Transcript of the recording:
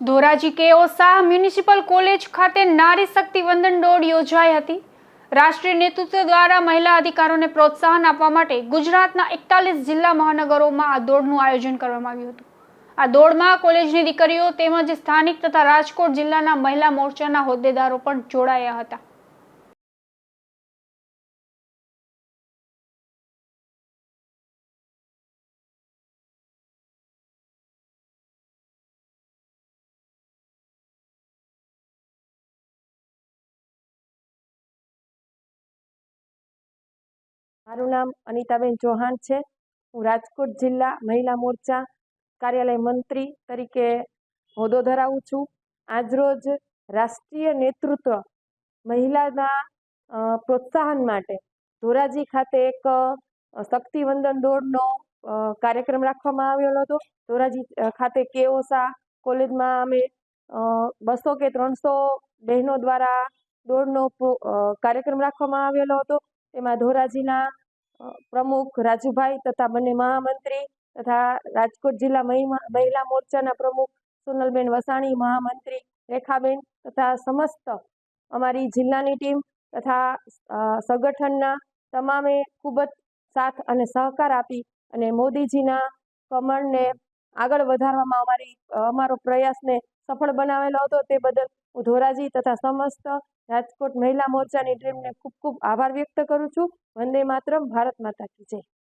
Dhoraji K O Shah municipal college ખાતે નારી શક્તિ વંદન દોડ યોજાઈ હતી. રાષ્ટ્રીય નેતૃત્વ દ્વારા મહિલા અધિકારોને પ્રોત્સાહન આપવા માટે ગુજરાતના એકતાલીસ જિલ્લા મહાનગરોમાં આ દોડનું આયોજન કરવામાં આવ્યું હતું. આ દોડમાં કોલેજની દીકરીઓ તેમજ સ્થાનિક તથા રાજકોટ જિલ્લાના મહિલા મોરચાના હોદ્દેદારો પણ જોડાયા હતા. મારું નામ અનિતાબેન ચૌહાણ છે. હું રાજકોટ જિલ્લા મહિલા મોરચા કાર્યાલય મંત્રી તરીકે હોદ્દો ધરાવું છું. આજરોજ રાષ્ટ્રીય નેતૃત્વ મહિલાના પ્રોત્સાહન માટે ધોરાજી ખાતે એક શક્તિવંદન દોડનો કાર્યક્રમ રાખવામાં આવેલો હતો. ધોરાજી ખાતે કેઓસા કોલેજમાં અમે બસો કે ત્રણસો બહેનો દ્વારા દોડનો કાર્યક્રમ રાખવામાં આવેલો હતો. તેમાં ધોરાજીના પ્રમુખ રાજુભાઈ તથા બંને મહામંત્રી તથા રાજકોટ જિલ્લા મહિલા મોરચાના પ્રમુખ સોનલબેન વસાણી, મહામંત્રી રેખાબેન તથા સમસ્ત અમારી જિલ્લાની ટીમ તથા સંગઠનના તમામે ખૂબ જ સાથ અને સહકાર આપી અને મોદીજીના કમળને આગળ વધારવામાં અમારી, અમારો પ્રયાસને સફળ બનાવેલો હતો તે બદલ હું ધોરાજી તથા સમસ્ત રાજકોટ મહિલા મોરચાની ટીમને ખૂબ ખૂબ આભાર વ્યક્ત કરું છું. વંદે માતરમ, ભારત માતા કી જય.